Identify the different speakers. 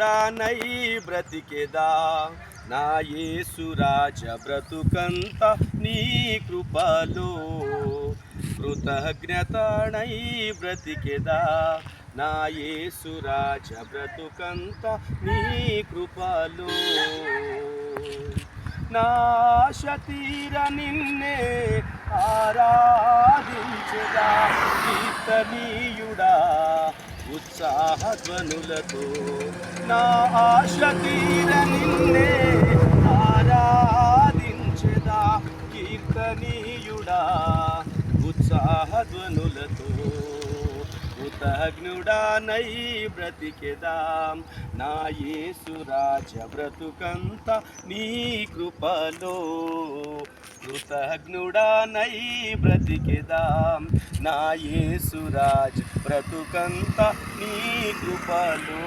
Speaker 1: నై బ్రతికెదా? నా యేసురాజ బ్రతుకంత నీ కృపలో కృతజ్ఞతనై బ్రతికెదా? నా యేసురాజ బ్రతుకంత నీ కృపలో నాశతీర నిన్నే ఆరాధించదా? కీర్తనీయుడా ఉత్సాహధ్వనులతో నా ఆశ తీర నిన్నే ఆరాధించదా కీర్తనీయుడా. ఉత్సాహధ్వనులతో కృతజ్ఞుడా నై బ్రతికెదాం. నా యేసురాజ బ్రతుకంత నీ కృపలో కృతజ్ఞుడానై బ్రతికెదాం. నా యేసురాజ్ బ్రతుకంత నీ కృపలో.